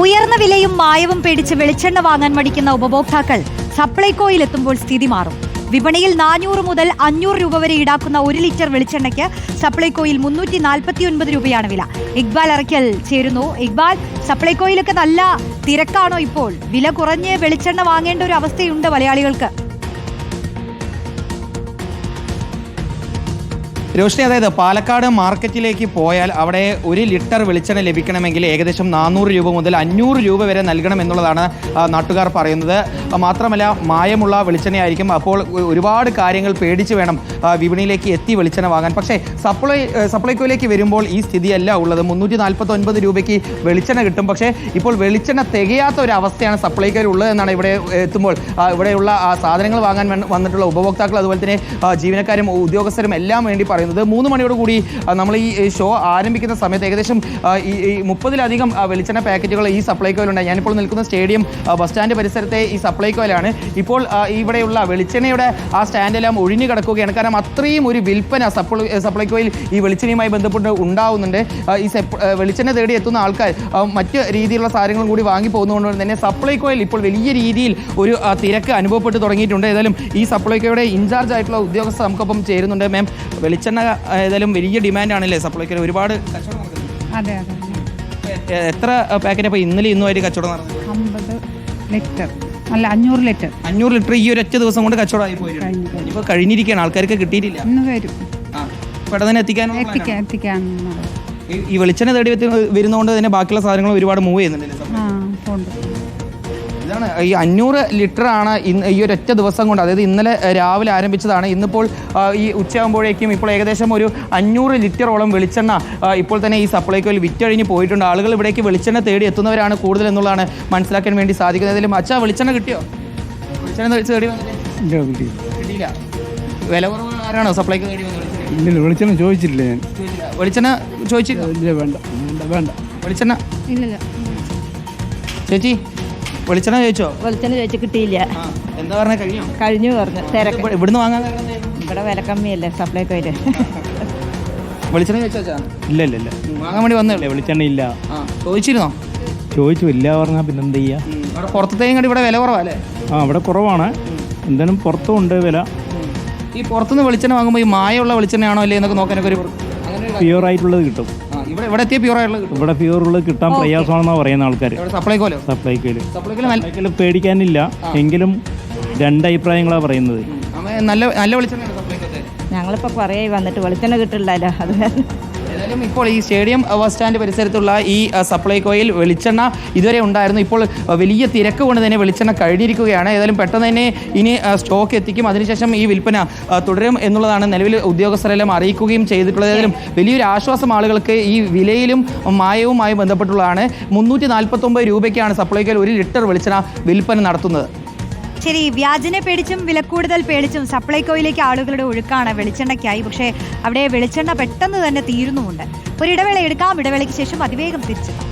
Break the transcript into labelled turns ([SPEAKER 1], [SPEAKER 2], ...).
[SPEAKER 1] ഉയർന്ന വിലയും മായവും പേടിച്ച് വെളിച്ചെണ്ണ വാങ്ങാൻ മടിക്കുന്ന ഉപഭോക്താക്കൾ സപ്ലൈകോയിൽ എത്തുമ്പോൾ സ്ഥിതി മാറും. വിപണിയിൽ നാനൂറ് മുതൽ അഞ്ഞൂറ് രൂപ വരെ ഈടാക്കുന്ന ഒരു ലിറ്റർ വെളിച്ചെണ്ണയ്ക്ക് സപ്ലൈകോയിൽ മുന്നൂറ്റി നാൽപ്പത്തി ഒൻപത് രൂപയാണ് വില. ഇക്ബാൽ ഇറക്കൽ ചേരുന്നു. ഇക്ബാൽ സപ്ലൈകോയിലൊക്കെ നല്ല തിരക്കാണോ ഇപ്പോൾ? വില കുറഞ്ഞ് വെളിച്ചെണ്ണ വാങ്ങേണ്ട ഒരു അവസ്ഥയുണ്ട് മലയാളികൾക്ക്.
[SPEAKER 2] രോഷിനി അതായത് പാലക്കാട് മാർക്കറ്റിലേക്ക് പോയാൽ അവിടെ ഒരു ലിറ്റർ വെളിച്ചെണ്ണ ലഭിക്കണമെങ്കിൽ ഏകദേശം നാനൂറ് രൂപ മുതൽ അഞ്ഞൂറ് രൂപ വരെ നൽകണം എന്നുള്ളതാണ് നാട്ടുകാർ പറയുന്നത്. മാത്രമല്ല മായമുള്ള വെളിച്ചെണ്ണയായിരിക്കും. അപ്പോൾ ഒരുപാട് കാര്യങ്ങൾ പേടിച്ച് വേണം വിപണിയിലേക്ക് എത്തി വെളിച്ചെണ്ണ വാങ്ങാൻ. പക്ഷേ സപ്ലൈ സപ്ലൈക്കോയിലേക്ക് വരുമ്പോൾ ഈ സ്ഥിതിയല്ല ഉള്ളത്. മുന്നൂറ്റി നാൽപ്പത്തി ഒൻപത് രൂപയ്ക്ക് വെളിച്ചെണ്ണ കിട്ടും. പക്ഷേ ഇപ്പോൾ വെളിച്ചെണ്ണ തികയാത്ത ഒരു അവസ്ഥയാണ് സപ്ലൈക്കോയിൽ ഉള്ളത് എന്നാണ് ഇവിടെ എത്തുമ്പോൾ ഇവിടെയുള്ള സാധനങ്ങൾ വാങ്ങാൻ വന്നിട്ടുള്ള ഉപഭോക്താക്കൾ അതുപോലെ തന്നെ ജീവനക്കാരും ഉദ്യോഗസ്ഥരും എല്ലാം വേണ്ടി പറയുന്നത് മൂന്ന് മണിയോട് കൂടി നമ്മൾ ഈ ഷോ ആരംഭിക്കുന്ന സമയത്ത് ഏകദേശം ഈ മുപ്പതിലധികം വെളിച്ചെണ്ണ പാക്കറ്റുകൾ ഈ സപ്ലൈക്കോയിലുണ്ട് ഞാനിപ്പോൾ നിൽക്കുന്ന സ്റ്റേഡിയം ബസ് സ്റ്റാൻഡ് പരിസരത്തെ ഈ സപ്ലൈക്കോയിലാണ് ഇപ്പോൾ ഇവിടെയുള്ള വെളിച്ചെണ്ണയുടെ ആ സ്റ്റാൻഡെല്ലാം ഒഴിഞ്ഞു കിടക്കുകയാണ്. കാരണം അത്രയും ഒരു വിൽപ്പന സപ്ലൈ സപ്ലൈക്കോയിൽ ഈ വെളിച്ചെണ്ണയുമായി ബന്ധപ്പെട്ട് ഉണ്ടാവുന്നുണ്ട്. ഈ വെളിച്ചെണ്ണ തേടി എത്തുന്ന ആൾക്കാർ മറ്റ് രീതിയിലുള്ള സാധനങ്ങളും കൂടി വാങ്ങി പോകുന്നതുകൊണ്ട് തന്നെ സപ്ലൈക്കോയിൽ ഇപ്പോൾ വലിയ രീതിയിൽ ഒരു തിരക്ക് അനുഭവപ്പെട്ട് തുടങ്ങിയിട്ടുണ്ട്. ഏതായാലും ഈ സപ്ലൈക്കോയുടെ ഇൻചാർജ് ആയിട്ടുള്ള ഉദ്യോഗസ്ഥർ നമുക്കൊപ്പം ചേരുന്നുണ്ട്. മാം വെളിച്ചെണ്ണ ആ, ഏതായാലും വലിയ ഡിമാൻഡാണല്ലേ സപ്ലൈക്ക് ഒരുപാട് കച്ചവടം
[SPEAKER 3] അതെ അതെ.
[SPEAKER 2] എത്ര പാക്കറ്റ് അപ്പോൾ ഇന്നലെ ഇന്നുമായിട്ട് കച്ചവടം നടന്നു?
[SPEAKER 3] അമ്പത് ലിറ്റർ. അല്ല അഞ്ഞൂറ് ലിറ്റർ.
[SPEAKER 2] അഞ്ഞൂറ് ലിറ്റർ ഈ ഒരു ഒറ്റ ദിവസം കൊണ്ട് കച്ചവടമായി
[SPEAKER 3] ആയി പോയി
[SPEAKER 2] ഇപ്പൊ കഴിഞ്ഞിരിക്കുകയാണ്. ആൾക്കാർക്ക് കിട്ടിയിട്ടില്ല.
[SPEAKER 3] ഇന്ന് വരും.
[SPEAKER 2] ആ പെട്ടെന്ന്
[SPEAKER 3] എത്തിക്കാൻ
[SPEAKER 2] ഈ- വെളിച്ചെണ്ണ തേടി വരുന്നതുകൊണ്ട് തന്നെ ബാക്കിയുള്ള സാധനങ്ങൾ ഒരുപാട് മൂവ് ചെയ്യുന്നുണ്ടല്ലേ
[SPEAKER 3] ആ
[SPEAKER 2] ഇതാണ് ഈ അഞ്ഞൂറ് ലിറ്റർ ആണ് ഇന്ന് ഈ ഒരൊറ്റ ദിവസം കൊണ്ട് അതായത് ഇന്നലെ രാവിലെ ആരംഭിച്ചതാണ്. ഇന്നിപ്പോൾ ഈ ഉച്ചയാകുമ്പോഴേക്കും ഇപ്പോൾ ഏകദേശം ഒരു അഞ്ഞൂറ് ലിറ്ററോളം വെളിച്ചെണ്ണ ഇപ്പോൾ തന്നെ ഈ സപ്ലൈക്കോയിൽ വിറ്റഴിഞ്ഞ് പോയിട്ടുണ്ട്. ആളുകൾ ഇവിടേക്ക് വെളിച്ചെണ്ണ തേടി എത്തുന്നവരാണ് കൂടുതൽ എന്നുള്ളതാണ് മനസ്സിലാക്കാൻ വേണ്ടി സാധിക്കുന്നത്. അതിൽ അച്ഛാ വെളിച്ചെണ്ണ കിട്ടിയോ? വെളിച്ചെണ്ണ തേടി- കിട്ടിയില്ല. വില കുറവ് ആരാണോ സപ്ലൈക്ക് തേടി
[SPEAKER 4] ഇല്ല വെളിച്ചെണ്ണ ചോദിച്ചില്ല ഞാൻ.
[SPEAKER 2] വെളിച്ചെണ്ണ ചോദിച്ചില്ല?
[SPEAKER 4] വേണ്ട വേണ്ട വേണ്ട.
[SPEAKER 2] വെളിച്ചെണ്ണ?
[SPEAKER 3] ഇല്ല.
[SPEAKER 2] ചേച്ചി വെളിച്ചെണ്ണ ചോദിച്ചോ
[SPEAKER 5] വെളിച്ചെണ്ണ ചോദിച്ചു കിട്ടിയില്ല.
[SPEAKER 2] എന്താ പറഞ്ഞ കഴിഞ്ഞു?
[SPEAKER 5] കഴിഞ്ഞു പറഞ്ഞു തിരക്ക്.
[SPEAKER 2] ഇവിടെ- ഇവിടുന്ന് വാങ്ങാൻ?
[SPEAKER 5] ഇവിടെ വില കമ്മിയല്ലേ സപ്ലൈക്കോയിൽ
[SPEAKER 2] വെളിച്ചെണ്ണ ചോദിച്ചാ
[SPEAKER 4] ഇല്ല ഇല്ല ഇല്ല.
[SPEAKER 2] വാങ്ങാൻ വേണ്ടി
[SPEAKER 4] വന്നല്ലേ വെളിച്ചെണ്ണ ഇല്ല.
[SPEAKER 2] ചോദിച്ചിരുന്നോ?
[SPEAKER 4] ചോദിച്ചു ഇല്ല പറഞ്ഞാൽ പിന്നെ എന്ത് ചെയ്യാ.
[SPEAKER 2] അവിടെ പുറത്തേയും കൂടി ഇവിടെ വില കുറവല്ലേ?
[SPEAKER 4] ആ ഇവിടെ കുറവാണ്. എന്തായാലും പുറത്തും ഉണ്ട് വില.
[SPEAKER 2] ഈ പുറത്തുനിന്ന് വെളിച്ചെണ്ണ വാങ്ങുമ്പോൾ ഈ മായമുള്ള വെളിച്ചെണ്ണയാണോ അല്ലേ എന്നൊക്കെ നോക്കാനൊക്കെ ഒരു പ്യുവർ
[SPEAKER 4] പ്യൂർ ആയിട്ടുള്ളത് കിട്ടും.
[SPEAKER 2] ഇവിടെ ഇവിടെ എത്തിയ പ്യൂർ ആയിട്ടുള്ള കിട്ടും.
[SPEAKER 4] ഇവിടെ പ്യൂർ ഉള്ളത് കിട്ടാൻ പ്രയാസമാണെന്നാണ് പറയുന്ന ആൾക്കാർ
[SPEAKER 2] ഇവിടെ സപ്ലൈക്കോലോ
[SPEAKER 4] സപ്ലൈക്കോയിൽ
[SPEAKER 2] സപ്ലൈക്കോൽ നല്ല
[SPEAKER 4] സപ്ലൈക്കോയിൽ പേടിക്കാനില്ല. എങ്കിലും രണ്ട് അഭിപ്രായങ്ങളാണ് പറയുന്നത്.
[SPEAKER 2] നല്ല നല്ല വെളിച്ചെണ്ണ
[SPEAKER 5] ഞങ്ങളിപ്പോൾ കുറേ വന്നിട്ട് വെളിച്ചെണ്ണ കിട്ടില്ലല്ലോ. അത് കാരണം
[SPEAKER 2] ഏതായാലും ഇപ്പോൾ ഈ സ്റ്റേഡിയം ബസ് സ്റ്റാൻഡ് പരിസരത്തുള്ള ഈ സപ്ലൈകോയിൽ വെളിച്ചെണ്ണ ഇതുവരെ ഉണ്ടായിരുന്നു. ഇപ്പോൾ വലിയ തിരക്ക് കൊണ്ട് തന്നെ വെളിച്ചെണ്ണ കഴിഞ്ഞിരിക്കുകയാണ് ഏതായാലും പെട്ടെന്ന് തന്നെ ഇനി സ്റ്റോക്ക് എത്തിക്കും. അതിനുശേഷം ഈ വിൽപ്പന തുടരും എന്നുള്ളതാണ് നിലവിൽ ഉദ്യോഗസ്ഥരെല്ലാം അറിയിക്കുകയും ചെയ്തിട്ടുള്ളത്. ഏതായാലും വലിയൊരു ആശ്വാസം ആളുകൾക്ക് ഈ വിലയിലും മായവുമായി ബന്ധപ്പെട്ടുള്ളതാണ്. മുന്നൂറ്റി നാൽപ്പത്തൊമ്പത് രൂപയ്ക്കാണ് സപ്ലൈകോയിൽ ഒരു ലിറ്റർ വെളിച്ചെണ്ണ വിൽപ്പന നടത്തുന്നത്.
[SPEAKER 1] ശരി വ്യാജനെ പേടിച്ചും വിലക്കൂടുതൽ പേടിച്ചും സപ്ലൈകോയിലേക്ക് ആളുകളുടെ ഒഴുക്കാണ് വെളിച്ചെണ്ണയ്ക്കായി. പക്ഷേ അവിടെ വെളിച്ചെണ്ണ പെട്ടെന്ന് തന്നെ തീരുന്നുമുണ്ട്. ഒരു ഇടവേള എടുക്കാം. ഇടവേളയ്ക്ക് ശേഷം അതിവേഗം തിരിച്ചെത്താം.